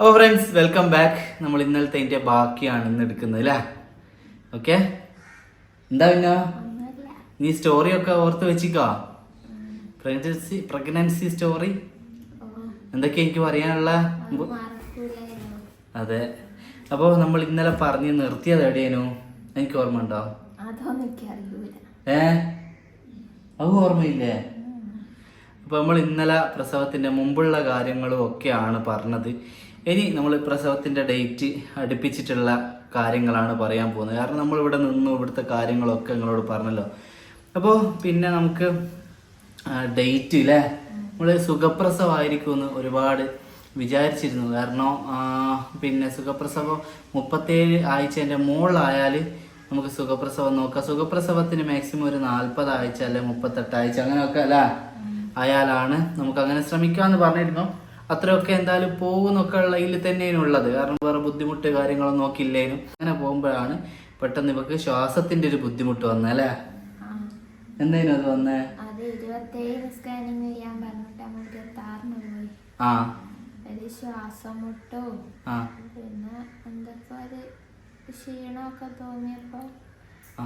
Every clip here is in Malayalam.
അപ്പോൾ ഫ്രണ്ട്സ് വെൽക്കം ബാക്ക് നമ്മൾ ഇന്നലത്തെ അതിന്റെ ബാക്കിയാണ് ഇന്ന് എടുക്കുന്നത് അല്ലേ ഓക്കെ എന്താ പിന്നെ നീ സ്റ്റോറി ഒക്കെ ഓർത്ത് വെച്ചിക്കോ? പ്രഗ്നൻസി പ്രഗ്നൻസി സ്റ്റോറി ഓ എന്തൊക്കെയാ എനിക്ക് പറയാനുള്ള? അത് അപ്പോൾ നമ്മൾ ഇന്നലെ പറഞ്ഞ് നിർത്തിയത് എവിടെയേനു? എനിക്ക് ഓർമ്മ ഉണ്ടോ ഏ? അത് ഓർമ്മയില്ലേ? അപ്പൊ നമ്മൾ ഇന്നലെ പ്രസവത്തിന്റെ മുമ്പുള്ള കാര്യങ്ങളും ഒക്കെയാണ് പറഞ്ഞത്. ഇനി നമ്മൾ പ്രസവത്തിന്റെ ഡേറ്റ് അടുപ്പിച്ചിട്ടുള്ള കാര്യങ്ങളാണ് പറയാൻ പോകുന്നത്. കാരണം നമ്മൾ ഇവിടെ നിന്നു ഇവിടുത്തെ കാര്യങ്ങളൊക്കെ നിങ്ങളോട് പറഞ്ഞല്ലോ. അപ്പോൾ പിന്നെ നമുക്ക് ഡേറ്റ് അല്ലേ നമ്മൾ സുഖപ്രസവമായിരിക്കുമെന്ന് ഒരുപാട് വിചാരിച്ചിരുന്നു. കാരണം പിന്നെ സുഖപ്രസവം മുപ്പത്തേഴ് ആഴ്ചേന്റെ മുകളിലായാൽ നമുക്ക് സുഖപ്രസവം നോക്കാം. സുഖപ്രസവത്തിന് മാക്സിമം ഒരു നാൽപ്പത് ആഴ്ച അല്ലെ മുപ്പത്തെട്ട് ആഴ്ച അങ്ങനെയൊക്കെ അല്ല? അയാളാണ്. നമുക്ക് അങ്ങനെ ശ്രമിക്കാമെന്ന് പറഞ്ഞിരുന്നു. അത്രയൊക്കെ എന്തായാലും പോകുന്നൊക്കെ ഉള്ള ഇതിൽ തന്നെയാണ് ഉള്ളത് കാരണം വേറെ ബുദ്ധിമുട്ട് കാര്യങ്ങളൊന്നും നോക്കില്ലേനും അങ്ങനെ പോകുമ്പോഴാണ് പെട്ടെന്ന് ഇവക്ക് ശ്വാസത്തിന്റെ ഒരു ബുദ്ധിമുട്ട് വന്നല്ലേ അല്ലേ? എന്തേനും അത് വന്നേ? ആ. ശ്വാസം മുട്ടോ. പിന്നെ എന്തൊക്കെ ഒരു ക്ഷീണമൊക്കെ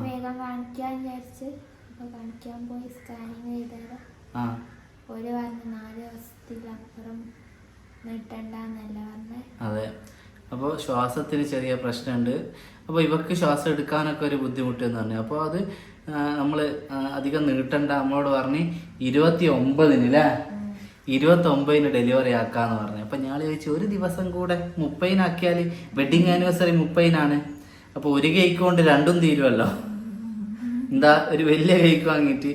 വേഗം കാണിക്കാൻ വിചാരിച്ച് കാണിക്കാൻ പോയി സ്കാനിങ് ഒരു പറഞ്ഞ് നാല് ദിവസത്തിലപ്പുറം അതെ. അപ്പോൾ ശ്വാസത്തിന് ചെറിയ പ്രശ്നമുണ്ട് അപ്പോൾ ഇവർക്ക് ശ്വാസം എടുക്കാനൊക്കെ ഒരു ബുദ്ധിമുട്ട് എന്ന് പറഞ്ഞു. അപ്പോൾ അത് നമ്മൾ അധികം നീട്ടണ്ട നമ്മളോട് പറഞ്ഞ് ഇരുപത്തി ഒമ്പതിന് അല്ലേ ഇരുപത്തി ഒമ്പതിന് ഡെലിവറി ആക്കാന്ന് പറഞ്ഞു. അപ്പം ഞാൻ ചോദിച്ചു ഒരു ദിവസം കൂടെ മുപ്പതിനാക്കിയാൽ വെഡിങ് ആനിവേഴ്സറി മുപ്പതിനാണ്. അപ്പോൾ ഒരു കേക്ക് കൊണ്ട് രണ്ടും തീരുമല്ലോ എന്താ ഒരു വലിയ കേക്ക് വാങ്ങിയിട്ട്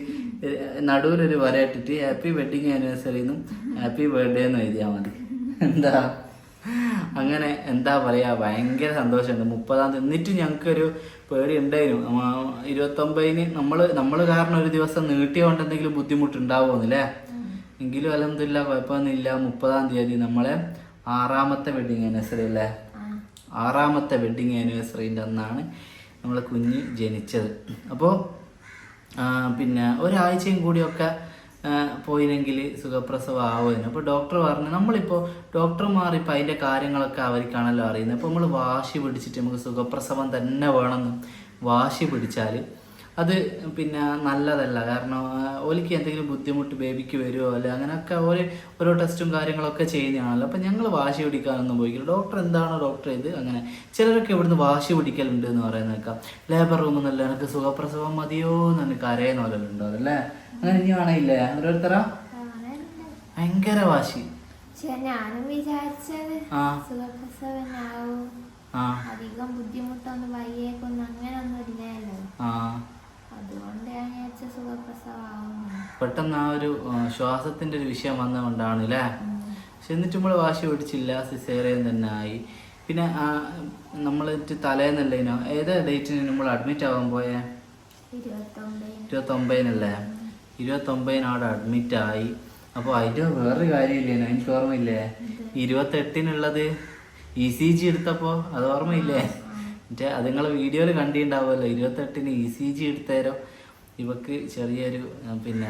നടുവിലൊരു വര ഇട്ടിട്ട് ഹാപ്പി വെഡിങ് ആനിവേഴ്സറിന്നും ഹാപ്പി ബർത്ത്ഡേ എന്ന് എഴുതിയാൽ മതി. എന്താ? അങ്ങനെ എന്താ പറയാ ഭയങ്കര സന്തോഷമുണ്ട്. മുപ്പതാം തീയതി ഞങ്ങൾക്ക് ഞങ്ങൾക്കൊരു പേടി ഉണ്ടായിരുന്നു. ഇരുപത്തൊമ്പതിന് നമ്മൾ നമ്മൾ കാരണം ഒരു ദിവസം നീട്ടിയോണ്ട് എന്തെങ്കിലും ബുദ്ധിമുട്ടുണ്ടാവുമെന്നില്ലേ എങ്കിലും അലഹമില്ല കുഴപ്പമൊന്നുമില്ല. മുപ്പതാം തീയതി നമ്മളെ ആറാമത്തെ വെഡിങ് ആനിവേഴ്സറി അല്ലേ? ആറാമത്തെ വെഡിങ് ആനിവേഴ്സറിന്റെ അന്നാണ് നമ്മളെ കുഞ്ഞ് ജനിച്ചത്. അപ്പോൾ പിന്നെ ഒരാഴ്ചയും കൂടിയൊക്കെ പോയില്ലെങ്കിൽ സുഖപ്രസവം ആവുമായിരുന്നു അപ്പോൾ ഡോക്ടർ പറഞ്ഞു നമ്മളിപ്പോൾ ഡോക്ടർമാർ ഇപ്പോൾ അതിന്റെ കാര്യങ്ങളൊക്കെ അവർക്കാണല്ലോ അറിയുന്നത്. അപ്പോൾ നമ്മൾ വാശി പിടിച്ചിട്ട് നമുക്ക് സുഖപ്രസവം തന്നെ വേണമെന്ന്. വാശി പിടിച്ചാൽ അത് പിന്നെ നല്ലതല്ല. കാരണം ഓലിക്ക് എന്തെങ്കിലും ബുദ്ധിമുട്ട് ബേബിക്ക് വരുമോ അല്ലെ അങ്ങനെയൊക്കെ ഓര് ഓരോ ടെസ്റ്റും കാര്യങ്ങളൊക്കെ ചെയ്യുന്നതാണല്ലോ. അപ്പം ഞങ്ങൾ വാശി പിടിക്കാനൊന്നും പോയിക്കില്ല. ഡോക്ടർ എന്താണ് ഡോക്ടർ ഇത് അങ്ങനെ. ചിലരൊക്കെ ഇവിടുന്ന് വാശി പിടിക്കലുണ്ട് എന്ന് പറയുന്നേക്കാം ലേബർ റൂമിൽ നിന്നല്ല എനിക്ക് സുഖപ്രസവം മതിയോ എന്ന് എനിക്ക് അറിയുന്ന പോലെ ഉണ്ടോ അതല്ലേ അങ്ങനെ ഇനി വേണമില്ലേ? ഓരോരുത്തരാ? ഭയങ്കര വാശി. പക്ഷെ ഞാനും വിചാരിച്ചത് ആ. സുഖപ്രസവനാവും. ആ. അധികം ബുദ്ധിമുട്ടൊന്നും വയ്യേക്കൊന്നും അങ്ങനൊന്നും ഇല്ലല്ലോ പെട്ടെന്ന് ആ ഒരു ശ്വാസത്തിന്റെ ഒരു വിഷയം വന്നുകൊണ്ടാണ് അല്ലേ പക്ഷെ എന്നിട്ട് നമ്മൾ വാശി പിടിച്ചില്ല സിസേറിയൻ തന്നെ ആയി. പിന്നെ നമ്മൾ തലേന്നല്ലേനോ ഏത് ഡേറ്റിന് നമ്മൾ അഡ്മിറ്റ് ആവാൻ പോയേ? ഇരുപത്തൊമ്പതിന്. ഇരുപത്തൊമ്പതിനല്ലേ? ഇരുപത്തൊമ്പതിന് അവിടെ അഡ്മിറ്റ് ആയി. അപ്പോൾ അതിന്റെ വേറൊരു കാര്യമില്ലേനോ എനിക്ക് ഓർമ്മയില്ലേ? ഇരുപത്തെട്ടിനുള്ളത് ഇ സി ജി എടുത്തപ്പോൾ അത് ഓർമ്മയില്ലേ? മറ്റേ അത് നിങ്ങൾ വീഡിയോയിൽ കണ്ടിട്ടുണ്ടാവുമല്ലോ. ഇരുപത്തെട്ടിന് ഇ സി ജി എടുത്തേരോ? ഇവക്ക് ചെറിയൊരു പിന്നെ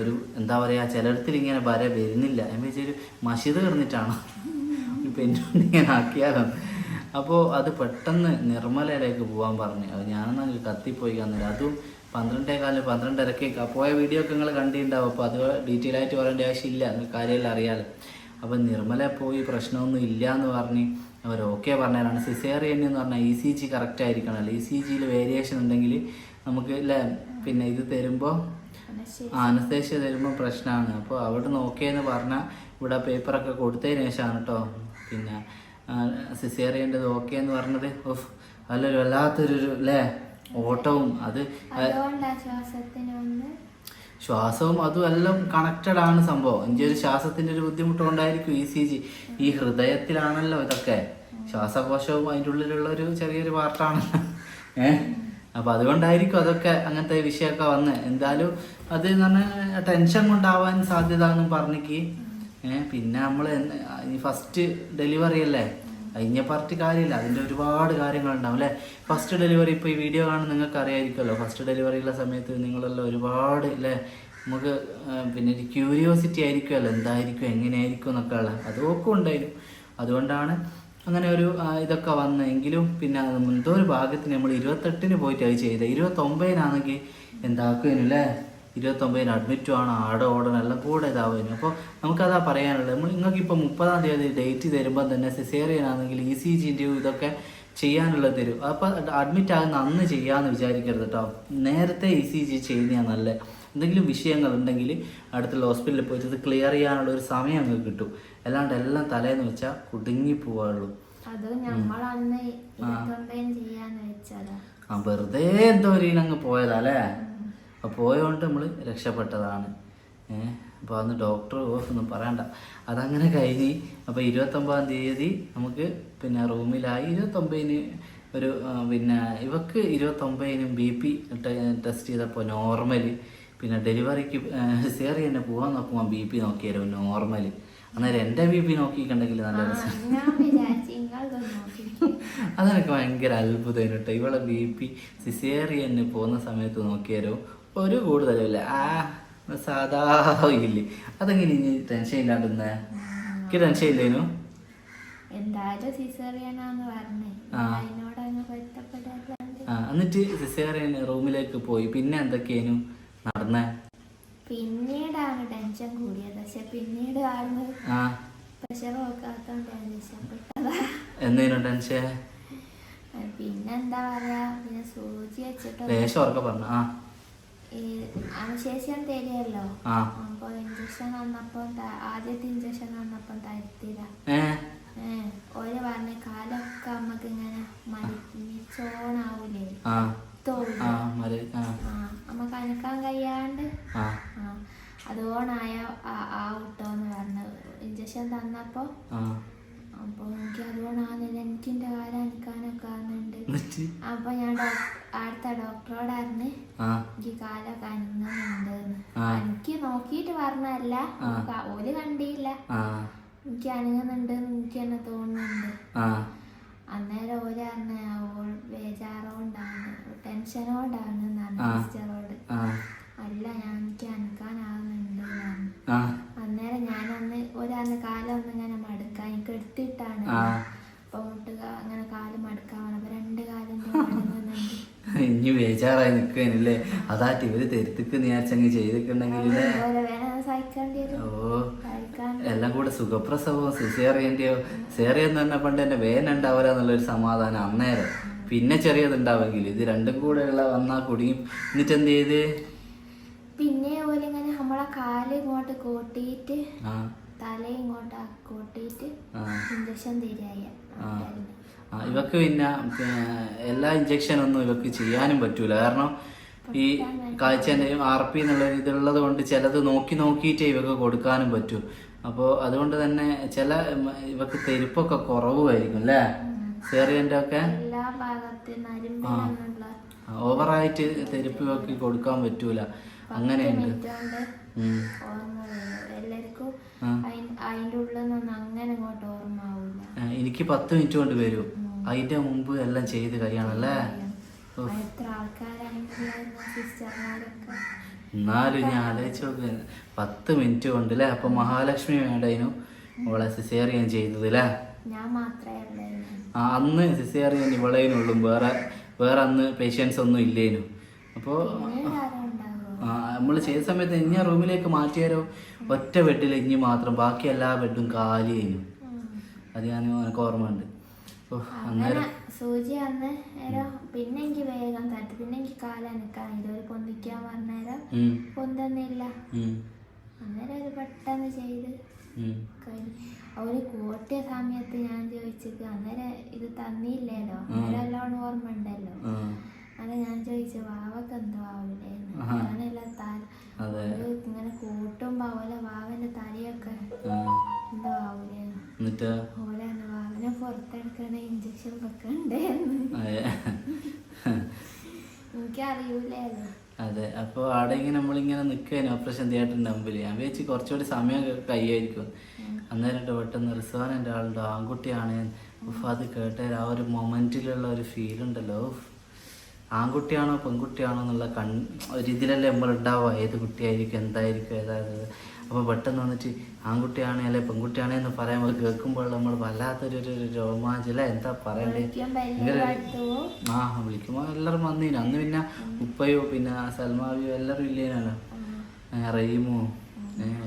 ഒരു എന്താ പറയുക ചിലയിടത്തിൽ ഇങ്ങനെ വര വരുന്നില്ല. എന്ന് വെച്ചൊരു മഷിത് കിടന്നിട്ടാണോ? ഒരു പെണ്ണുകൊണ്ട് ഇങ്ങനെ ആക്കിയാലോ? അപ്പോൾ അത് പെട്ടെന്ന് നിർമ്മലയിലേക്ക് പോകാൻ പറഞ്ഞു. അത് ഞാനൊന്നും കത്തിപ്പോയി അന്നേരം. അതും പന്ത്രണ്ടേ കാലിന് പന്ത്രണ്ടരക്ക് പോയ വീഡിയോ ഒക്കെ നിങ്ങൾ കണ്ടിട്ടുണ്ടാവും. അപ്പോൾ അത് ഡീറ്റെയിൽ ആയിട്ട് പറയേണ്ട ആവശ്യമില്ല. നിങ്ങൾ കാര്യമെല്ലാം അറിയാലോ. അപ്പം നിർമ്മല പോയി പ്രശ്നമൊന്നും ഇല്ല എന്ന് പറഞ്ഞ് അവർ ഓക്കെ പറഞ്ഞതാണ് സിസേറിയൻ എന്ന് പറഞ്ഞാൽ ഇ സി ജി കറക്റ്റ് ആയിരിക്കണമല്ലോ ഇ സി ജിയിൽ വേരിയേഷൻ ഉണ്ടെങ്കിൽ നമുക്ക് അല്ലേ പിന്നെ ഇത് തരുമ്പോൾ അനസ്തേഷ്യ തരുമ്പോൾ പ്രശ്നമാണ് അപ്പോൾ അവിടെ നോക്കിയെന്ന് പറഞ്ഞാൽ ഇവിടെ പേപ്പറൊക്കെ കൊടുത്തതിന് ശേഷമാണ് കേട്ടോ പിന്നെ സിസേറിയന്റെത് ഓക്കെ എന്ന് പറഞ്ഞത് ഓഫ് അല്ലൊരു വല്ലാത്തൊരു അല്ലേ ഓട്ടവും. അത് ശ്വാസവും അതും എല്ലാം കണക്റ്റഡ് ആണ് സംഭവം. എന്റെ ഒരു ശ്വാസത്തിന്റെ ഒരു ബുദ്ധിമുട്ട് കൊണ്ടായിരിക്കും ഇ സി ജി ഈ ഹൃദയത്തിലാണല്ലോ ഇതൊക്കെ. ശ്വാസകോശവും അതിന്റെ ഉള്ളിലുള്ള ഒരു ചെറിയൊരു പാർട്ടാണ് ഏഹ് അപ്പൊ അതുകൊണ്ടായിരിക്കും അതൊക്കെ അങ്ങനത്തെ വിഷയമൊക്കെ വന്ന്. എന്തായാലും അത് എന്ന് പറഞ്ഞാൽ ടെൻഷൻ കൊണ്ടാവാൻ സാധ്യത എന്നും പറഞ്ഞിക്ക്. ഏഹ് പിന്നെ നമ്മൾ ഫസ്റ്റ് ഡെലിവറി അല്ലേ? കഴിഞ്ഞ പാർട്ടി കാര്യമില്ല. അതിന്റെ ഒരുപാട് കാര്യങ്ങളുണ്ടാവും അല്ലേ? ഫസ്റ്റ് ഡെലിവറി ഇപ്പോൾ ഈ വീഡിയോ കാണുന്ന നിങ്ങൾക്ക് അറിയായിരിക്കുമല്ലോ ഫസ്റ്റ് ഡെലിവറിയുള്ള സമയത്ത് നിങ്ങളെല്ലാം ഒരുപാട് അല്ലേ നമുക്ക് പിന്നെ ഒരു ക്യൂരിയോസിറ്റി ആയിരിക്കുമല്ലോ. എന്തായിരിക്കും എങ്ങനെയായിരിക്കും എന്നൊക്കെ ഉള്ളത് അതൊക്കെ ഉണ്ടായിരുന്നു അതുകൊണ്ടാണ് അങ്ങനെ ഒരു ഇതൊക്കെ വന്നെങ്കിലും പിന്നെ എന്തോ ഒരു ഭാഗ്യത്തിന് നമ്മൾ ഇരുപത്തെട്ടിന് പോയിട്ട് അത് ചെയ്തത് ഇരുപത്തൊമ്പതിനാണെങ്കിൽ എന്താക്കുമല്ലേ ഇരുപത്തൊമ്പതിന് അഡ്മിറ്റ് ആണ് ആടെ ഓടണം എല്ലാം കൂടെ ഇതാവുന്നു അപ്പോൾ നമുക്കതാ പറയാനുള്ളത്. നമ്മൾ നിങ്ങൾക്ക് ഇപ്പോൾ മുപ്പതാം തീയതി ഡേറ്റ് തരുമ്പോൾ തന്നെ സിസേറിയൻ ആണെങ്കിൽ ഇ സി ജിന്റെയും ഇതൊക്കെ ചെയ്യാനുള്ളത് തരും. അപ്പോൾ അഡ്മിറ്റ് ആകുന്ന അന്ന് ചെയ്യാമെന്ന് വിചാരിക്കരുത് കേട്ടോ നേരത്തെ ഇ സി ജി ചെയ്യുന്നതാണ് നല്ലത് എന്തെങ്കിലും വിഷയങ്ങൾ ഉണ്ടെങ്കിൽ അടുത്തുള്ള ഹോസ്പിറ്റലിൽ പോയിട്ട് ഇത് ക്ലിയർ ചെയ്യാനുള്ള ഒരു സമയം അങ്ങ് കിട്ടും. അല്ലാണ്ട് എല്ലാം തലേന്ന് വെച്ചാൽ കുടുങ്ങി പോവുള്ളൂ. ആ വെറുതെ എന്തോ ഒരു അങ്ങ് പോയതല്ലേ അപ്പൊ പോയോണ്ട് നമ്മൾ രക്ഷപ്പെട്ടതാണ്. ഏഹ് അപ്പോൾ അന്ന് ഡോക്ടർ ഒന്നും പറയണ്ട. അതങ്ങനെ കഴിഞ്ഞ് അപ്പോൾ ഇരുപത്തൊമ്പതാം തീയതി നമുക്ക് പിന്നെ റൂമിലായി. ഇരുപത്തൊമ്പതിന് ഒരു പിന്നെ ഇവക്ക് ഇരുപത്തൊമ്പതിനും ബി പി ടെസ്റ്റ് ചെയ്തപ്പോൾ നോർമൽ പിന്നെ ഡെലിവറിക്ക് സേറി തന്നെ പോകാൻ നോക്കുമ്പോൾ ബി പി നോക്കിയാലും നോർമൽ അന്നേരം എന്റെ ബി പി നോക്കിയിട്ടുണ്ടെങ്കിൽ നല്ല രസം. അതെനിക്ക് ഭയങ്കര അത്ഭുതം കേട്ടോ ഇവളെ ബി പി സിസേറിയന് പോകുന്ന സമയത്ത് നോക്കിയാലോ ഒരു കൂടുതലുമില്ല. ആ സാധാ ഇല്ലേ? അതെങ്ങനെ ഇനി ടെൻഷൻ ഇല്ലാണ്ടിന്ന് എനിക്ക് ടെൻഷൻ ഇല്ലേനു? എന്തായാലും സിസേറിയനാന്ന് പറഞ്ഞേ. ആ. അതിനോട് അങ്ങ് പൊരുത്തപ്പെടാത്തതുകൊണ്ട് എന്നിട്ട് സിസേറിയൻ റൂമിലേക്ക് പോയി. പിന്നെ എന്തൊക്കെയായിരുന്നു നടന്നേ? പിന്നീടാണ് ടെൻഷൻ കൂടിയത്. പക്ഷെ പിന്നീട് ആണ് പ്രഷർ രക്ഷപ്പെട്ടതാ എന്നേനു ടെൻഷൻ പിന്നെന്താ പറയാ? പിന്നെ സൂചി വെച്ചിട്ട് ലേശം ഉറക്കെ പറഞ്ഞു ആ. അണുശേഷം തരുമല്ലോ അപ്പൊ ഇഞ്ചക്ഷൻ വന്നപ്പോ ആദ്യത്തെ ഇഞ്ചക്ഷൻ വന്നപ്പോ തരുത്തില്ല. ഓര് പറഞ്ഞ കാലൊക്കെ നമ്മക്ക് ഇങ്ങനെ മരിച്ചോണാവൂലേ ആ നമുക്ക് അനക്കാൻ കഴിയാണ്ട്. ആ. അത് ഓണായ ആ- വിട്ടോന്ന് പറഞ്ഞു ഇഞ്ചക്ഷൻ തന്നപ്പോ അപ്പൊ എനിക്ക് അതുകൊണ്ടാകുന്നില്ല എനിക്ക് എന്റെ കാലം അനക്കാനൊക്കെ ആകുന്നുണ്ട് അപ്പൊ ഞാൻ അടുത്ത ഡോക്ടറോട് ആ. എനിക്ക് കാലൊക്കെ അനങ്ങുന്നുണ്ട്. എനിക്ക് നോക്കിയിട്ട് പറഞ്ഞല്ല ഓൽ കണ്ടില്ല. എനിക്ക് അനങ്ങുന്നുണ്ട് എനിക്ക് തന്നെ തോന്നുന്നുണ്ട്. അന്നേരം ഓൽ അറിഞ്ഞ ഓൾ ബേജാറോണ്ടാണ് ടെൻഷനോണ്ടാണ് ആ. സിസ്റ്ററോട്. അല്ല ഞാൻ എനിക്ക് അനക്കാനാവുന്നുണ്ട് അന്നേരം ഞാനൊന്ന് അന്ന് കാലം ഒന്ന് ഇങ്ങനെ മടുക്കാൻ എനിക്ക് എടുത്തിട്ടാണ്. അപ്പൊ മുട്ടുക അങ്ങനെ കാൽ മടുക്കാൻ അപ്പൊ രണ്ട് കാലം മടങ്ങുന്നുണ്ട് ഇനി ബേജാറായി നിൽക്കാനല്ലേ അതാ ഇവർ തെരുത്തിക്ക് നേർച്ചങ്ങ് ചെയ്തിട്ടുണ്ടെങ്കിൽ ഓ എല്ലാം കൂടെ സുഖപ്രസവവും സിസേറിയന്റെയോ? സേറിയെന്ന് പറഞ്ഞ പണ്ട് എന്റെ വേനുണ്ടാവില്ല എന്നുള്ളൊരു സമാധാനം അന്നേരം. പിന്നെ ചെറിയതുണ്ടാവെങ്കിൽ ഇത് രണ്ടും കൂടെ ഉള്ള വന്നാ കുടുങ്ങി എന്നിട്ട് എന്ത് ചെയ്ത് പിന്നെ ഓൽ ഇങ്ങനെ നമ്മളെ കാൽ ഇങ്ങോട്ട് കൂട്ടിയിട്ട് തല ഇങ്ങോട്ട് കൂട്ടിയിട്ട് ഇഞ്ചക്ഷൻ തീരായ ഇവക്ക് പിന്നെ എല്ലാ ഇഞ്ചക്ഷൻ ഒന്നും ഇവക്ക് ചെയ്യാനും പറ്റൂല. കാരണം ഈ കാഴ്ചന്റെയും ആർ പി എന്നുള്ള ഇതുള്ളത് കൊണ്ട് ചിലത് നോക്കി നോക്കിയിട്ടേ ഇവക്ക് കൊടുക്കാനും പറ്റൂ. അപ്പോൾ അതുകൊണ്ട് തന്നെ ചില ഇവക്ക് തെരുപ്പൊക്കെ കുറവുമായിരിക്കും അല്ലേ? സേറിയന്റെ ഒക്കെ ഓവറായിട്ട് തെരുപ്പ് ഒക്കെ കൊടുക്കാൻ പറ്റൂല. അങ്ങനെയുണ്ട്. എനിക്ക് പത്ത് മിനിറ്റ് കൊണ്ട് വരും. അതിന്റെ മുമ്പ് എല്ലാം ചെയ്ത് കഴിയണല്ലേ? എന്നാലും ഞാൻ ആലോചിച്ച് നോക്ക്. പത്ത് മിനിറ്റ് കൊണ്ട് അല്ലേ അപ്പൊ മഹാലക്ഷ്മി വേണ്ടതിനും ഓളെ സിസേറിയൻ ചെയ്തത് അല്ലേ ഞാൻ മാത്രമേ അന്ന് സിസേറിയൻ ഇവളേനുള്ളും വേറെ വേറെ അന്ന് പേഷ്യൻസ് ഒന്നും ഇല്ലേനു. അപ്പോൾ നമ്മൾ ചെയ്ത സമയത്ത് ഇനി റൂമിലേക്ക് മാറ്റിയാലോ? ഒറ്റ ബെഡിൽ ഇനി മാത്രം. ബാക്കി എല്ലാ ബെഡും കാലി കഴിഞ്ഞു അത് ഞാൻ എനിക്ക് ഓർമ്മ ഉണ്ട് അന്നേരം സൂചി അന്ന് പിന്നെ എനിക്ക് വേഗം തട്ടി. പിന്നെ എനിക്ക് കാലനക്കാൻ ഇതൊരു പൊന്തിക്കാൻ പറഞ്ഞേരം പൊന്തുന്നില്ല. അന്നേരം പെട്ടെന്ന് ചെയ്ത് കഴിഞ്ഞു. അവർ കോട്ടിയ സമയത്ത് ഞാൻ ചോദിച്ചത് അന്നേരം ഇത് തന്നില്ലല്ലോ അന്നേരം എല്ലാം ഓർമ്മ ഉണ്ടല്ലോ? അങ്ങനെ ഞാൻ ചോദിച്ചു വാവക്ക് എന്തോ അങ്ങനെയല്ല തല. ഒരു ഇങ്ങനെ കൂട്ടുമ്പോ അവലെ വാവന്റെ തലയൊക്കെ എന്തോ എന്നിട്ട്? ഓലെ വാവനെ പുറത്തെടുക്കണ ഇഞ്ചക്ഷൻ വെക്കണ്ടേന്ന് അതെ. എനിക്കറിയൂലേലോ? അതെ അപ്പോൾ അവിടെ ഇങ്ങനെ നമ്മളിങ്ങനെ നിൽക്കുകയാണ് ഓപ്പറേഷൻ തിയേറ്ററിന്റെ മുമ്പിൽ ഞാൻ വിചാരിച്ച് കുറച്ചുകൂടി സമയം കൈയായിരിക്കും അന്നേരം പെട്ടെന്ന് റിസ്വാൻ എന്റെ ആളുണ്ട്. ആൺകുട്ടിയാണ്. ഉഫ് അത് കേട്ട ആ ഒരു മൊമെന്റിലുള്ള ഒരു ഫീൽ ഉണ്ടല്ലോ. ആൺകുട്ടിയാണോ പെൺകുട്ടിയാണോ എന്നുള്ള കൺ ഒരു ഇതിലല്ലേ നമ്മൾ ഉണ്ടാവുക. ഏത് കുട്ടിയായിരിക്കും എന്തായിരിക്കും ഏതായത് അപ്പോൾ പെട്ടെന്ന് വന്നിട്ട് ആൺകുട്ടിയാണേ അല്ലെ പെൺകുട്ടിയാണേ എന്ന് പറയുമ്പോൾ കേൾക്കുമ്പോൾ നമ്മൾ വല്ലാത്തൊരു ഒരു ഒരു രോമാഞ്ചം അല്ലേ? എന്താ പറയണ്ടേ? ആ വിളിക്കുമ്പോൾ എല്ലാവരും വന്നില്ല അന്ന് പിന്നെ ഉപ്പയോ പിന്നെ സൽമാവിയോ എല്ലാവരും ഇല്ലേനല്ലോ. റീമോ റഹീമോ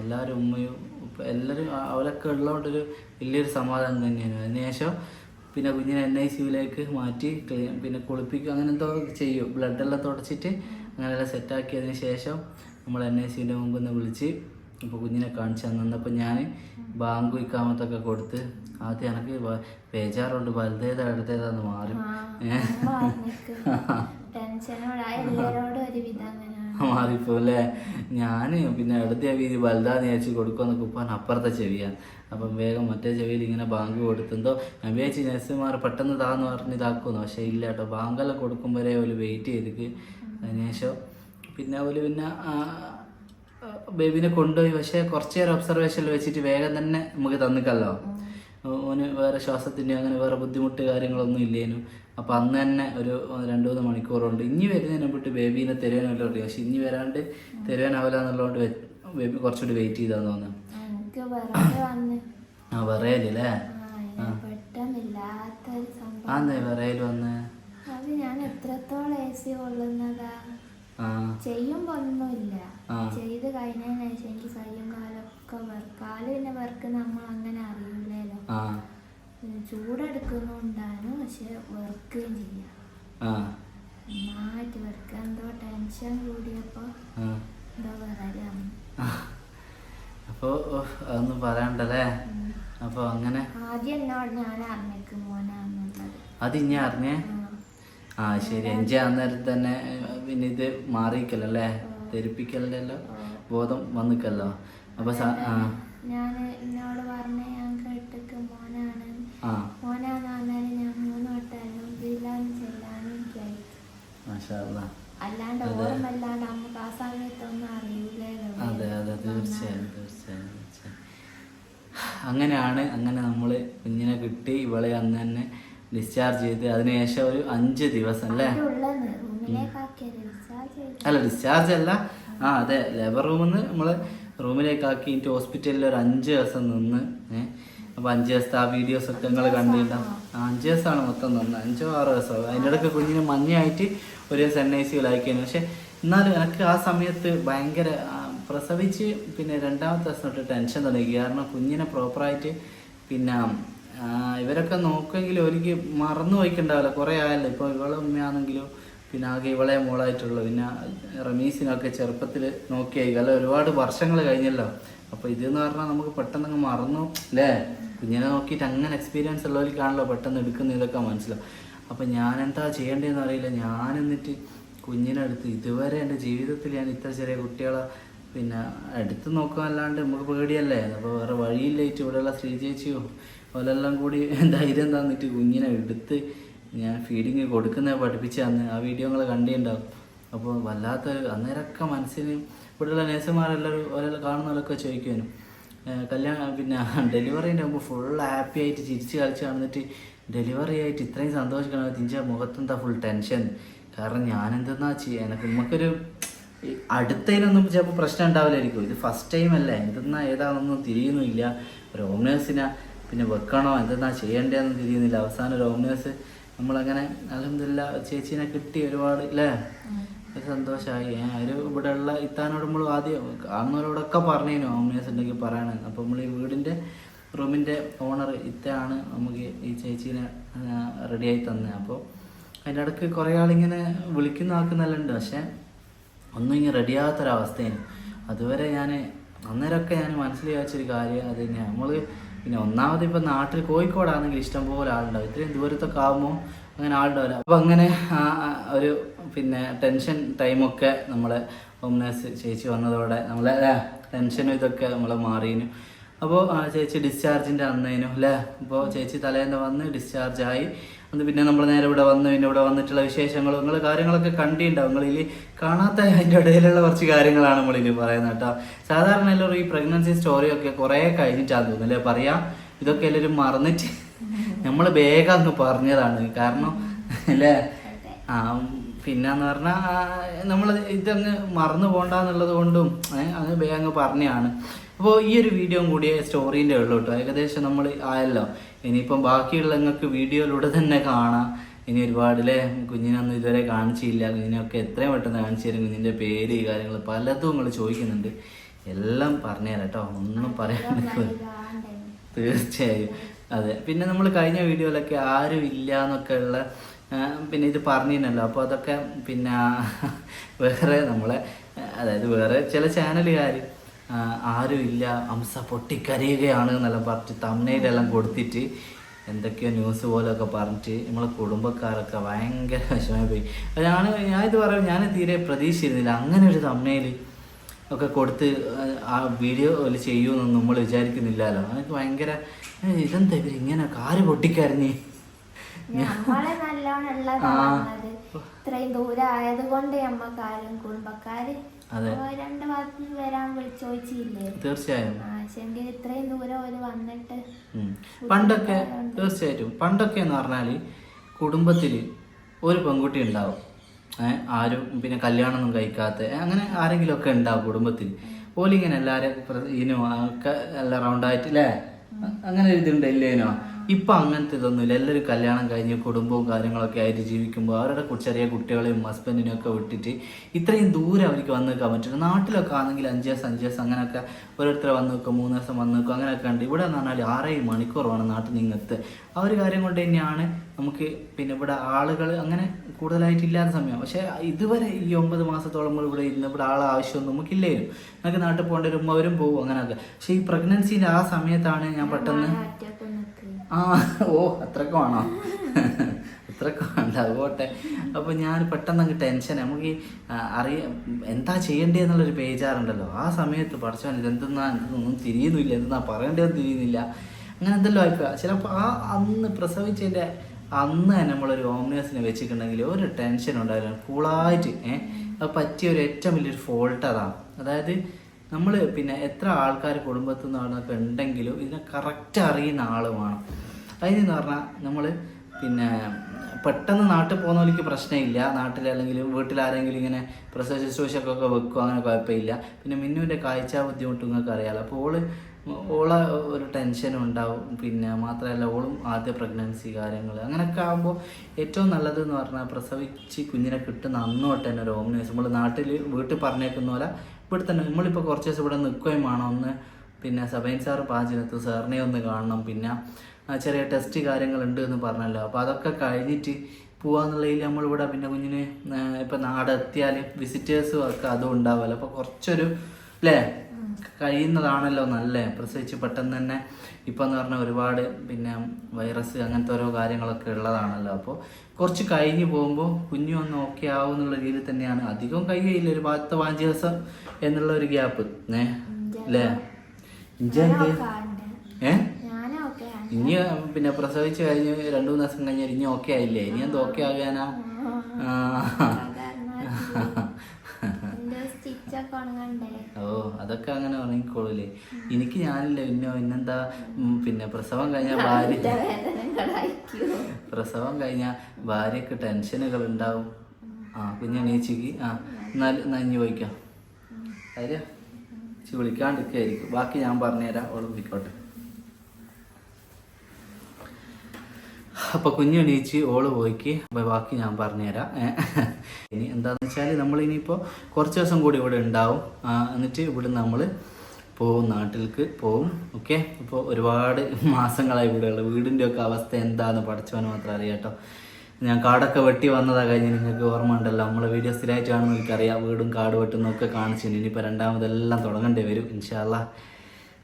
എല്ലാവരും ഉമ്മയും ഉപ്പ എല്ലാവരും അവരൊക്കെ ഉള്ളതുകൊണ്ടൊരു വലിയൊരു സമാധാനം തന്നെയാണ്. അതിനുശേഷം പിന്നെ കുഞ്ഞിനെ എൻ ഐ സിയുലേക്ക് മാറ്റി ക്ലീൻ പിന്നെ കുളിപ്പിക്കുക അങ്ങനെ എന്തോ ചെയ്യും. ബ്ലഡെല്ലാം തുടച്ചിട്ട് അങ്ങനെയെല്ലാം സെറ്റാക്കിയതിന് ശേഷം നമ്മൾ എൻ ഐ സിയുടെ മുമ്പ് നിന്ന് വിളിച്ച് ഇപ്പോൾ കുഞ്ഞിനെ കാണിച്ചു തന്നപ്പോൾ ഞാൻ ബാങ്ക് ഇക്കാമത്തൊക്കെ കൊടുത്ത് ആദ്യം എനിക്ക് പേജാറുണ്ട് ബേജാറുണ്ട് വലുതേതാ എടുത്തേതാന്ന് മാറി. മാറിപ്പോ അല്ലേ ഞാൻ പിന്നെ അടുത്ത വീതി വലുതാന്ന് വിചാരിച്ച് കൊടുക്കുമെന്നൊക്കെ ഉപ്പാൻ അപ്പുറത്തെ ചെവിയാണ് അപ്പം വേഗം മറ്റേ ചെവിയിൽ ഇങ്ങനെ ബാങ്ക് കൊടുത്തുണ്ടോ ഞാൻ വിചാരിച്ച് നഴ്സുമാർ പെട്ടെന്ന് താന്ന് പറഞ്ഞ് ഇതാക്കുന്നു പക്ഷേ ഇല്ല കേട്ടോ ബാങ്കെല്ലാം കൊടുക്കുമ്പോഴേ ഒരു വെയിറ്റ് ചെയ്തിട്ട് അതിനുശേഷം പിന്നെ ഒരു പിന്നെ ബേബിനെ കൊണ്ടുപോയി പക്ഷെ കുറച്ച് നേരം ഒബ്സർവേഷനിൽ വെച്ചിട്ട് വേഗം തന്നെ നമുക്ക് തന്നിക്കല്ലോ. ഓന് വേറെ ശ്വാസത്തിന്റെ അങ്ങനെ വേറെ ബുദ്ധിമുട്ട് കാര്യങ്ങളൊന്നും ഇല്ലേനു. അപ്പം അന്ന് തന്നെ ഒരു രണ്ട് മൂന്ന് മണിക്കൂറുണ്ട്. ഇനി വരുന്നതിനെ വിട്ട് ബേബീനെ തരുവാനല്ലോ അറിയാം പക്ഷെ ഇനി വരാണ്ട് തരുവാനാവില്ല എന്നുള്ളതുകൊണ്ട് ബേബി കുറച്ചുകൂടി വെയിറ്റ് ചെയ്താന്ന് തോന്നുന്നു. ആ വന്ന്. ആ ആന്നേ വിറയൽ വന്ന്? ഞാൻ എത്രത്തോളം ചെയ്യുമ്പോ ഒന്നുമില്ല. ചെയ്ത് കഴിഞ്ഞതിന് ശേഷം എനിക്ക് കയ്യും കാലൊക്കെ വർക്ക് കാൽ പിന്നെ വർക്ക് നമ്മൾ അങ്ങനെ അറിയില്ലല്ലോ ചൂടെടുക്കുന്നുണ്ടാണ് പക്ഷെ വർക്കുകയും ചെയ്യാം. നന്നായിട്ട് വർക്ക് എന്തോ ടെൻഷൻ കൂടിയപ്പോ എന്തോ വരലാണ് അപ്പോ അതൊന്നും പറയാണ്ടല്ലേ? അപ്പൊ അങ്ങനെ ആദ്യം എന്നോട് ഞാൻ അറിഞ്ഞേക്ക് മോനാന്നുള്ളത് അത് ഇനി അറിഞ്ഞേ ആ. ശരി. എഞ്ചി അന്നേരം തന്നെ പിന്നെ ഇത് മാറിയിക്കല്ലോ ധരിപ്പിക്കലല്ലോ ബോധം വന്നിക്കല്ലോ. അപ്പൊ ഞാൻ എന്നോട് പറഞ്ഞ ഞാൻ കേട്ടിക്ക് മോനാണ്. ആ. മോനാന്ന് പറഞ്ഞാൽ ഞാൻ മൂന്ന് ജില്ലാന്ന് അല്ലാണ്ട് ഓർമ്മല്ലാണ്ട് നമുക്ക് ആ സമയത്തൊന്നും അറിയില്ലല്ലോ അതെ അതെ. തീർച്ചയായും തീർച്ചയായും തീർച്ചയായും. അങ്ങനെയാണ് അങ്ങനെ നമ്മൾ കുഞ്ഞിനെ കിട്ടി. ഇവളെ അന്ന് തന്നെ ഡിസ്ചാർജ് ചെയ്ത് അതിനുശേഷം ഒരു അഞ്ച് ദിവസം അല്ലേ അല്ല ഡിസ്ചാർജ് അല്ല. ആ അതെ. ലേബർ റൂമിൽ നിന്ന് നമ്മൾ റൂമിലേക്ക് ആക്കിയിട്ട് ഹോസ്പിറ്റലിൽ ഒരു അഞ്ച് ദിവസം നിന്ന് ഏഹ് അപ്പോൾ അഞ്ച് ദിവസത്തെ ആ വീഡിയോസ് ഒക്കെ നിങ്ങൾ കണ്ടിട്ടുണ്ടാവും ആ അഞ്ച് ദിവസമാണ് മൊത്തം നിന്ന്. അഞ്ചോ ആറോ ദിവസമോ അതിന്റെ ഇടയ്ക്ക് കുഞ്ഞിന് മഞ്ഞായിട്ട് ഒരു ദിവസം എൻ ഐ സിയിലാക്കിയാണ് പക്ഷെ എന്നാലും എനിക്ക് ആ സമയത്ത് ഭയങ്കര പ്രസവിച്ച് പിന്നെ രണ്ടാമത്തെ ദിവസം തൊട്ട് ടെൻഷൻ തുടങ്ങി. കാരണം കുഞ്ഞിനെ പ്രോപ്പറായിട്ട് പിന്നെ ഇവരൊക്കെ നോക്കുമെങ്കിലും ഒരിക്കൽ മറന്നു പോയിക്കണ്ടാവില്ല. കുറേ ആയല്ലോ. ഇപ്പോൾ ഇവളെ ഉമ്മയാണെങ്കിലും പിന്നെ ആകെ ഇവളെ മോളായിട്ടുള്ളൂ. പിന്നെ റമീസിനൊക്കെ ചെറുപ്പത്തിൽ നോക്കിയായി അല്ല ഒരുപാട് വർഷങ്ങൾ കഴിഞ്ഞല്ലോ. അപ്പോൾ ഇതെന്ന് പറഞ്ഞാൽ നമുക്ക് പെട്ടെന്ന് അങ്ങ് മറന്നു അല്ലേ? കുഞ്ഞിനെ നോക്കിയിട്ട് അങ്ങനെ എക്സ്പീരിയൻസ് ഉള്ളവർക്കാണല്ലോ പെട്ടെന്ന് എടുക്കുന്ന ഇതൊക്കെ മനസ്സിലാവും. അപ്പോൾ ഞാൻ എന്താ ചെയ്യേണ്ടതെന്ന് അറിയില്ല. ഞാൻ എന്നിട്ട് കുഞ്ഞിനെ എടുത്ത് ഇതുവരെ എന്റെ ജീവിതത്തിൽ ഞാൻ ഇത്ര ചെറിയ കുട്ടികളെ പിന്നെ എടുത്ത് നോക്കാനല്ലാണ്ട് നമുക്ക് പേടിയല്ലേ? അപ്പോൾ വേറെ വഴിയില്ലേറ്റ് ഇവിടെയുള്ള ശ്രീ ചേച്ചിയോ? ഓലെല്ലാം കൂടി ധൈര്യം തന്നിട്ട് കുഞ്ഞിനെ എടുത്ത് ഞാൻ ഫീഡിങ് കൊടുക്കുന്നത് പഠിപ്പിച്ച് ആ വീഡിയോ നിങ്ങൾ കണ്ടിട്ടുണ്ടാവും. അപ്പോൾ വല്ലാത്തൊരു അന്നേരമൊക്കെ മനസ്സിന് ഇവിടെയുള്ള നേഴ്സുമാരെല്ലാവരും ഓരോ കാണുന്നവരൊക്കെ ചോദിക്കുവാനും കല്യാണം പിന്നെ ഡെലിവറീന്റെ മുമ്പ് ഫുൾ ഹാപ്പി ആയിട്ട് ചിരിച്ച് കളിച്ച് നടന്നിട്ട് ഡെലിവറി ആയിട്ട് ഇത്രയും സന്തോഷിക്കണം. തിരിച്ച മുഖത്തെന്താ ഫുൾ ടെൻഷൻ കാരണം ഞാൻ എന്തെന്നാ ചെയ്യുക എനിക്ക് നമുക്കൊരു അടുത്തതിനൊന്നും ചിലപ്പോൾ പ്രശ്നം ഉണ്ടാവില്ലായിരിക്കും. ഇത് ഫസ്റ്റ് ടൈം അല്ല? എന്തെന്നാ ഏതാണെന്നൊന്നും തിരിയുന്നില്ല ഒരു ഹോം നേഴ്സിനെ പിന്നെ വെക്കണോ? എന്തെന്നാ ചെയ്യേണ്ടതെന്ന് തിരിയുന്നില്ല. അവസാനം ഒരു ഓംനേഴ്സ് നേഴ്സ് നമ്മളങ്ങനെ അലഹമില്ല ചേച്ചീനെ കിട്ടി ഒരുപാട് അല്ലേ ഒരു സന്തോഷമായി ഒരു ഇവിടെ ഉള്ള ഇത്താനോട് നമ്മൾ ആദ്യം കാണുന്നവരോടൊക്കെ പറഞ്ഞു ഓംനേഴ്സ് ഉണ്ടെങ്കിൽ പറയണ അപ്പോൾ നമ്മൾ ഈ വീടിന്റെ റൂമിന്റെ ഓണർ ഇത്തയാണ് നമുക്ക് ഈ ചേച്ചീനെ റെഡിയായി തന്നെ. അപ്പോൾ അതിന്റെ ഇടയ്ക്ക് കുറേ ആളിങ്ങനെ വിളിക്കുന്ന ആക്കുന്നെല്ലാം പക്ഷേ ഒന്നും ഇങ്ങനെ റെഡിയാകാത്തൊരവസ്ഥയാണ് അതുവരെ ഞാൻ അന്നേരമൊക്കെ ഞാൻ മനസ്സിൽ വിചാരിച്ചൊരു കാര്യം അത് തന്നെയാണ് നമ്മൾ പിന്നെ ഒന്നാമത് ഇപ്പം നാട്ടിൽ കോഴിക്കോടാണെങ്കിൽ ഇഷ്ടംപോലെ ആളുണ്ടാവും. ഇത്രയും ദൂരത്തൊക്കെ ആകുമ്പോൾ അങ്ങനെ ആളുണ്ടാവില്ല. അപ്പം അങ്ങനെ ഒരു പിന്നെ ടെൻഷൻ ടൈമൊക്കെ നമ്മളെ ഹോം നേഴ്സ് ചേച്ചി വന്നതോടെ നമ്മളെ ടെൻഷനും ഇതൊക്കെ നമ്മളെ മാറിയിനു അപ്പോൾ ആ ചേച്ചി ഡിസ്ചാർജിന്റെ അന്നേനു അല്ലേ? അപ്പോൾ ചേച്ചി തലേന്ന് വന്ന് ഡിസ്ചാർജ് ആയി അന്ന് പിന്നെ നമ്മൾ നേരെ ഇവിടെ വന്ന് പിന്നെ ഇവിടെ വന്നിട്ടുള്ള വിശേഷങ്ങളും നിങ്ങൾ കാര്യങ്ങളൊക്കെ കണ്ടിട്ടുണ്ടാവും നിങ്ങളിൽ കാണാത്ത അതിന്റെ ഇടയിലുള്ള കുറച്ച് കാര്യങ്ങളാണ് നമ്മൾ നമ്മളിനി പറയുന്നത് കേട്ടോ. സാധാരണ എല്ലാവരും ഈ പ്രഗ്നൻസി സ്റ്റോറിയൊക്കെ കുറേ കഴിഞ്ഞിട്ടാണ് തോന്നുന്നു അല്ലേ? പറയാം ഇതൊക്കെ എല്ലാവരും മറന്നിട്ട് നമ്മൾ വേഗം അങ്ങ് പറഞ്ഞതാണ്. കാരണം അല്ലേ? ആ പിന്നെന്ന് പറഞ്ഞാൽ നമ്മൾ ഇതങ്ങ് മറന്നു പോകണ്ടെന്നുള്ളത് കൊണ്ടും അങ്ങ് വേഗം അങ്ങ് പറഞ്ഞാണ് അപ്പോൾ ഈ ഒരു വീഡിയോ കൂടി സ്റ്റോറീന്റെ ഉള്ളൂ കേട്ടോ ഏകദേശം നമ്മൾ ആയല്ലോ. ഇനിയിപ്പം ബാക്കിയുള്ള നിങ്ങൾക്ക് വീഡിയോയിലൂടെ തന്നെ കാണാം. ഇനി ഒരുപാട് അല്ലേ കുഞ്ഞിനൊന്നും ഇതുവരെ കാണിച്ചില്ല. കുഞ്ഞിനൊക്കെ എത്രയും പെട്ടെന്ന് കാണിച്ചു തരും. കുഞ്ഞിന്റെ പേര് കാര്യങ്ങൾ പലതും നിങ്ങൾ ചോദിക്കുന്നുണ്ട്. എല്ലാം പറഞ്ഞുതരാം കേട്ടോ. ഒന്നും പറയാൻ തീർച്ചയായും. അതെ. പിന്നെ നമ്മൾ കഴിഞ്ഞ വീഡിയോയിലൊക്കെ ആരും ഇല്ല എന്നൊക്കെ ഉള്ള പിന്നെ ഇത് പറഞ്ഞിരുന്നല്ലോ അപ്പോൾ അതൊക്കെ പിന്നെ വേറെ നമ്മളെ അതായത് വേറെ ചില ചാനലുകാർ ആരും ഇല്ല അംസ പൊട്ടിക്കരയുകയാണ് എന്നെല്ലാം പറഞ്ഞിട്ട് തമ്മനയിലെല്ലാം കൊടുത്തിട്ട് എന്തൊക്കെയോ ന്യൂസ് പോലെയൊക്കെ പറഞ്ഞിട്ട് നമ്മളെ കുടുംബക്കാരൊക്കെ ഭയങ്കര വിഷമമായി പോയി. ഞാൻ ഇത് പറയാം ഞാൻ തീരെ പ്രതീക്ഷിച്ചിരുന്നില്ല. അങ്ങനെ ഒരു തമ്മനയിൽ ഒക്കെ കൊടുത്ത് ആ വീഡിയോ ചെയ്യുമെന്നൊന്നും നമ്മൾ വിചാരിക്കുന്നില്ലല്ലോ. എനിക്ക് ഭയങ്കര ഇതെന്താ ഇവർ ഇങ്ങനെ കാര് പൊട്ടിക്കരഞ്ഞ്? നമ്മളെ നല്ലോണം ഉള്ളതാ ആ. ഇത്രയും ദൂരം ആയത് കൊണ്ട് നമ്മക്കാരും കുടുംബക്കാര്. രണ്ട് ഭാഗത്തു നിന്ന് വരാൻ വിളിച്ചോയിച്ചില്ലേ? തീർച്ചയായും. പക്ഷെങ്കിൽ ഇത്രയും ദൂരം അവർ വന്നിട്ട്. പണ്ടൊക്കെ തീർച്ചയായിട്ടും പണ്ടൊക്കെ എന്ന് പറഞ്ഞാൽ കുടുംബത്തിൽ ഒരു പെൺകുട്ടി ഉണ്ടാവും. ആരും പിന്നെ കല്യാണമൊന്നും കഴിക്കാത്ത അങ്ങനെ ആരെങ്കിലും ഒക്കെ ഉണ്ടാവും കുടുംബത്തിൽ ഓലിങ്ങനെ എല്ലാവരും ഇനോ ഒക്കെ എല്ലാം റൗണ്ടായിട്ട് അല്ലേ അങ്ങനെ ഒരു ഇതുണ്ട് ഇല്ലേനോ? ഇപ്പൊ അങ്ങനത്തെ ഇതൊന്നുമില്ല. എല്ലാവരും കല്യാണം കഴിഞ്ഞ് കുടുംബവും കാര്യങ്ങളൊക്കെ ആയിട്ട് ജീവിക്കുമ്പോൾ അവരുടെ ചെറിയ കുട്ടികളെയും ഹസ്ബൻഡിനെയും ഒക്കെ വിട്ടിട്ട് ഇത്രയും ദൂരം അവർക്ക് വന്ന് നിൽക്കാൻ പറ്റില്ല. നാട്ടിലൊക്കെ ആണെങ്കിൽ അഞ്ച് ദിവസം അഞ്ച് ദിവസം അങ്ങനെയൊക്കെ ഓരോരുത്തർ വന്ന് നിൽക്കും മൂന്ന് ദിവസം വന്ന് നിൽക്കും അങ്ങനെയൊക്കെ ഉണ്ട്. ഇവിടെ എന്ന് പറഞ്ഞാൽ ആറേഴ് മണിക്കൂറാണ് നാട്ടിൽ നിന്ന് ആ ഒരു കാര്യം കൊണ്ട് തന്നെയാണ് നമുക്ക് പിന്നെ ഇവിടെ ആളുകൾ അങ്ങനെ കൂടുതലായിട്ട് ഇല്ലാത്ത സമയം. പക്ഷേ ഇതുവരെ ഈ ഒമ്പത് മാസത്തോളം ഇവിടെ ഇരുന്ന് ഇവിടെ ആളെ ആവശ്യമൊന്നും നമുക്കില്ലേനും നമുക്ക് നാട്ടിൽ പോകേണ്ട വരുമ്പോൾ അവരും പോകും അങ്ങനെയൊക്കെ. പക്ഷേ ഈ പ്രഗ്നൻസിന്റെ ആ സമയത്താണ് ഞാൻ പെട്ടെന്ന് ആ ഓ അത്രയ്ക്ക് വേണോ? അത്രയ്ക്ക് വേണ്ട അതുപോട്ടെ അപ്പോൾ ഞാൻ പെട്ടെന്ന് അങ്ങ് ടെൻഷൻ നമുക്ക് ഈ അറിയ എന്താ ചെയ്യേണ്ടത് എന്നുള്ളൊരു പേജാറുണ്ടല്ലോ. ആ സമയത്ത് പഠിച്ചവൻ ഇതെന്തെന്നാ എന്തൊന്നും തിരിയുന്നില്ല. എന്തെന്നാ പറയേണ്ടതെന്ന് തിരിയുന്നില്ല. അങ്ങനെ എന്തെല്ലാം ആയിപ്പോയി. ചിലപ്പോൾ ആ അന്ന് പ്രസവിച്ചതിന്റെ അന്ന് തന്നെ നമ്മളൊരു ഹോംനേഴ്സിനെ വെച്ചിട്ടുണ്ടെങ്കിൽ ഒരു ടെൻഷൻ ഉണ്ടായിരുന്നു കൂളായിട്ട് ഏഹ് അത് പറ്റിയ ഒരു ഏറ്റവും വലിയൊരു ഫോൾട്ട് അതാണ്. അതായത് നമ്മൾ പിന്നെ എത്ര ആൾക്കാർ കുടുംബത്തിൽ നിന്നാണെന്നൊക്കെ ഉണ്ടെങ്കിലും ഇതിനെ കറക്റ്റ് അറിയുന്ന ആൾ വേണം. അതിനെന്ന് പറഞ്ഞാൽ നമ്മൾ പിന്നെ പെട്ടെന്ന് നാട്ടിൽ പോകുന്നവർക്ക് പ്രശ്നമില്ല. നാട്ടിൽ അല്ലെങ്കിൽ വീട്ടിൽ ആരെങ്കിലും ഇങ്ങനെ പ്രസവ ശുശ്രൂഷക്കൊക്കെ വെക്കുക അങ്ങനെ കുഴപ്പമില്ല. പിന്നെ മിന്നുവിന്റെ കാഴ്ച ബുദ്ധിമുട്ട് നിങ്ങൾക്ക് അറിയാമല്ലോ അപ്പോൾ ഓൾ ഓള ഒരു ടെൻഷനും ഉണ്ടാവും. പിന്നെ മാത്രമല്ല ഓളും ആദ്യ പ്രഗ്നൻസി കാര്യങ്ങൾ അങ്ങനെയൊക്കെ ആകുമ്പോൾ ഏറ്റവും നല്ലതെന്ന് പറഞ്ഞാൽ പ്രസവിച്ച് കുഞ്ഞിനെ കിട്ടുന്ന അന്ന് തൊട്ട് തന്നെ ഒരു ഹോം നമ്മൾ നാട്ടിൽ വീട്ടിൽ പറഞ്ഞേക്കുന്ന പോലെ ഇവിടെ തന്നെ നമ്മളിപ്പോൾ കുറച്ച് ദിവസം ഇവിടെ നിൽക്കുകയും വേണം ഒന്ന് പിന്നെ സബൈൻ സാർ പാചകത്ത് സാറിനെ ഒന്ന് കാണണം. പിന്നെ ചെറിയ ടെസ്റ്റ് കാര്യങ്ങളുണ്ട് എന്ന് പറഞ്ഞല്ലോ. അപ്പോൾ അതൊക്കെ കഴിഞ്ഞിട്ട് പോവാന്നുള്ളതിൽ നമ്മളിവിടെ പിന്നെ കുഞ്ഞിന് ഇപ്പം നാടെത്തിയാൽ വിസിറ്റേഴ്സും ഒക്കെ അതും ഉണ്ടാവുമല്ലോ. അപ്പോൾ കുറച്ചൊരു അല്ലേ കഴിയുന്നതാണല്ലോ നല്ല? പ്രസവിച്ച് പെട്ടെന്ന് തന്നെ ഇപ്പം എന്ന് പറഞ്ഞാൽ ഒരുപാട് പിന്നെ വൈറസ് അങ്ങനത്തെ ഓരോ കാര്യങ്ങളൊക്കെ ഉള്ളതാണല്ലോ. അപ്പോൾ കുറച്ച് കഴിഞ്ഞ് പോകുമ്പോൾ കുഞ്ഞു ഒന്ന് ഓക്കെ ആവും എന്നുള്ള രീതിയിൽ തന്നെയാണ്. അധികം കഴിയില്ല ഒരു പത്ത് പതിനഞ്ച് ദിവസം എന്നുള്ള ഒരു ഗ്യാപ്പ് ഏ അല്ലേ ഇനി പിന്നെ പ്രസവിച്ച് കഴിഞ്ഞ് രണ്ടു മൂന്ന് ദിവസം കഴിഞ്ഞാൽ ഇനി ഓക്കെ ആയില്ലേ? ഇനി എന്ത് ഓക്കെ ആകാനാ? ഓ അതൊക്കെ അങ്ങനെ ഉറങ്ങിക്കോളൂലേ എനിക്ക് ഞാനില്ല പിന്നെ പിന്നെന്താ പിന്നെ പ്രസവം കഴിഞ്ഞ ഭാര്യ പ്രസവം കഴിഞ്ഞ ഭാര്യക്ക് ടെൻഷനുകൾ ഉണ്ടാവും. ആ കുഞ്ഞണീച്ചിക്ക് ആ എന്നാൽ നഞ്ഞു പോയിക്കാം. ചോദിക്കാം കാര്യം വിളിക്കാണ്ടിരിക്കും ബാക്കി ഞാൻ പറഞ്ഞുതരാം. അവൾ വിളിക്കോട്ടെ. അപ്പൊ കുഞ്ഞെണീച്ച് ഓൾ പോയിക്ക്. അപ്പൊ ബാക്കി ഞാൻ പറഞ്ഞുതരാം. ഇനി എന്താന്ന് വെച്ചാൽ നമ്മൾ ഇനിയിപ്പോൾ കുറച്ച് ദിവസം കൂടി ഇവിടെ ഉണ്ടാവും. എന്നിട്ട് ഇവിടെ നമ്മൾ പോവും നാട്ടിലേക്ക് പോവും. ഓക്കെ? ഇപ്പോൾ ഒരുപാട് മാസങ്ങളായി ഇവിടെയുള്ള വീടിന്റെ ഒക്കെ അവസ്ഥ എന്താന്ന് പഠിച്ചവന് മാത്രം അറിയാട്ടോ ഞാൻ കാടൊക്കെ വെട്ടി വന്നതാ കഴിഞ്ഞ് നിങ്ങൾക്ക് ഓർമ്മ ഉണ്ടല്ലോ. നമ്മളെ വീഡിയോ സ്ഥിരമായിട്ട് കാണുമ്പോൾ എനിക്കറിയാം. വീടും കാട് വെട്ടുന്നൊക്കെ കാണിച്ചു ഇനിയിപ്പോൾ രണ്ടാമതെല്ലാം തുടങ്ങേണ്ടി വരും ഇൻഷാല്ല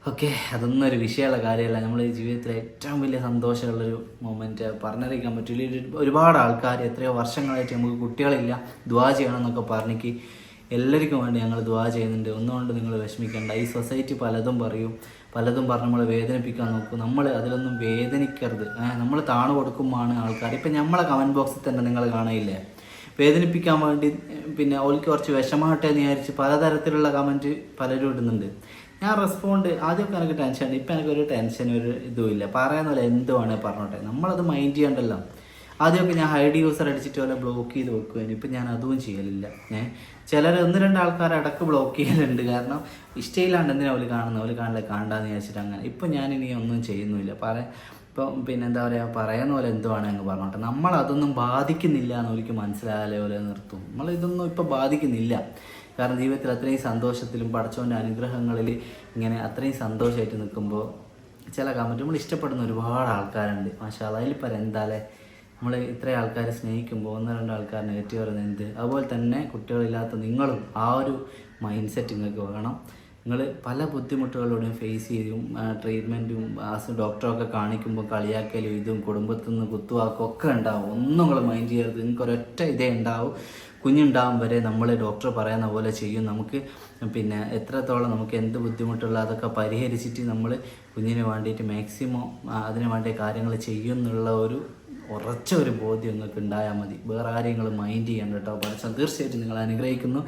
ഓക്കെ അതൊന്നും ഒരു വിഷയമുള്ള കാര്യമല്ല. നമ്മൾ ജീവിതത്തിലെ ഏറ്റവും വലിയ സന്തോഷമുള്ളൊരു മൊമെന്റ് പറഞ്ഞറിയിക്കാൻ പറ്റില്ല ഒരു- ഒരുപാട് ആൾക്കാർ എത്രയോ വർഷങ്ങളായിട്ട് നമുക്ക് കുട്ടികളില്ല. ദ്വാ ചെയ്യണം എന്നൊക്കെ പറഞ്ഞിക്ക് എല്ലാവർക്കും വേണ്ടി ഞങ്ങൾ ദ്വാ ചെയ്യുന്നുണ്ട്. ഒന്നുകൊണ്ട് നിങ്ങൾ വിഷമിക്കേണ്ട. ഈ സൊസൈറ്റി പലതും പറയും. പലതും പറഞ്ഞ് നമ്മളെ വേദനിപ്പിക്കാൻ നോക്കും. നമ്മൾ അതിലൊന്നും വേദനിക്കരുത്. നമ്മൾ താണു കൊടുക്കുമ്പോഴാണ് ആൾക്കാർ ഇപ്പം നമ്മളെ കമന്റ് ബോക്സിൽ തന്നെ നിങ്ങൾ കാണയില്ലേ? വേദനിപ്പിക്കാൻ വേണ്ടി പിന്നെ ഓൾക്ക് കുറച്ച് വിഷമാട്ടെ എന്ന് വിചാരിച്ച് പലതരത്തിലുള്ള കമന്റ് പലരും ഇടുന്നുണ്ട്. ഞാൻ റെസ്പോണ്ട് ആദ്യമൊക്കെ എനിക്ക് ടെൻഷൻ ഉണ്ട്. ഇപ്പം എനിക്കൊരു ടെൻഷൻ ഒരു ഇതുമില്ല പറയാൻ പോലെ എന്തുവാണ് പറഞ്ഞോട്ടെ? നമ്മളത് മൈൻഡ് ചെയ്യണ്ടല്ലോ. ആദ്യമൊക്കെ ഞാൻ ഹൈഡ് യൂസർ അടിച്ചിട്ട് പോലെ ബ്ലോക്ക് ചെയ്ത് വെക്കുമായിരുന്നു ഇപ്പം ഞാൻ അതും ചെയ്യലില്ല. ഏഹ് ചിലർ ഒന്ന് രണ്ട് ആൾക്കാർ ഇടയ്ക്ക് ബ്ലോക്ക് ചെയ്യലുണ്ട്. കാരണം ഇഷ്ടയില്ലാണ്ട് എന്തിനാ അവർ കാണുന്നത് അവർ കാണില്ല കാണാന്ന് വിചാരിച്ചിട്ട് അങ്ങനെ. ഇപ്പം ഞാൻ ഇനി ഒന്നും ചെയ്യുന്നില്ല പറ ഇപ്പം പിന്നെ എന്താ പറയുക പറയുന്ന പോലെ എന്തുവാണ് അങ്ങ് പറഞ്ഞോട്ടെ. നമ്മൾ അതൊന്നും ബാധിക്കുന്നില്ല എന്ന് എനിക്ക് മനസ്സിലായാലേ പോലെ നിർത്തും. നമ്മൾ ഇതൊന്നും ഇപ്പം ബാധിക്കുന്നില്ല. കാരണം ജീവിതത്തിൽ അത്രയും സന്തോഷത്തിലും പഠിച്ചവന്റെ അനുഗ്രഹങ്ങളിൽ ഇങ്ങനെ അത്രയും സന്തോഷമായിട്ട് നിൽക്കുമ്പോൾ ചില കമന്റ് നമ്മൾ ഇഷ്ടപ്പെടുന്ന ഒരുപാട് ആൾക്കാരുണ്ട്. മാഷാ അതിൽ പറയാം എന്താലേ നമ്മൾ ഇത്ര ആൾക്കാരെ സ്നേഹിക്കുമ്പോൾ ഒന്ന് രണ്ട് ആൾക്കാർ നെഗറ്റീവ് പറയുന്നത് എന്ത്? അതുപോലെ തന്നെ കുട്ടികളില്ലാത്ത നിങ്ങളും ആ ഒരു മൈൻഡ് സെറ്റ് നിങ്ങൾക്ക് വേണം. നിങ്ങൾ പല ബുദ്ധിമുട്ടുകളോടും ഫേസ് ചെയ്തും ട്രീറ്റ്മെന്റും ഡോക്ടറൊക്കെ കാണിക്കുമ്പോൾ കളിയാക്കലും ഇതും കുടുംബത്തിൽ നിന്ന് കുത്തുവാക്കും ഒക്കെ ഉണ്ടാവും. ഒന്നും നിങ്ങൾ മൈൻഡ് ചെയ്യരുത്. നിങ്ങൾക്ക് ഒരൊറ്റ ഇതേ ഉണ്ടാവും. കുഞ്ഞുണ്ടാവും വരെ നമ്മൾ ഡോക്ടർ പറയുന്ന പോലെ ചെയ്യും. നമുക്ക് പിന്നെ എത്രത്തോളം നമുക്ക് എന്ത് ബുദ്ധിമുട്ടുള്ള അതൊക്കെ പരിഹരിച്ചിട്ട് നമ്മൾ കുഞ്ഞിന് വേണ്ടിയിട്ട് മാക്സിമം അതിന് വേണ്ടിയ കാര്യങ്ങൾ ചെയ്യും എന്നുള്ള ഒരു ഉറച്ച ഒരു ബോധ്യം നിങ്ങൾക്ക് ഉണ്ടായാൽ മതി. വേറെ ആരെയും മൈൻഡ് ചെയ്യണം കേട്ടോ. പഠിച്ചാൽ തീർച്ചയായിട്ടും നിങ്ങൾ അനുഗ്രഹിക്കുന്നു.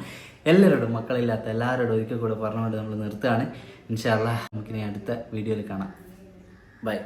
എല്ലാവരോടും മക്കളില്ലാത്ത എല്ലാവരോടും ഒരിക്കൽ കൂടെ പറഞ്ഞുകൊണ്ട് നമ്മൾ നിർത്തുകയാണ്. ഇൻഷാല്ല നമുക്കിനി അടുത്ത വീഡിയോയിൽ കാണാം. ബൈ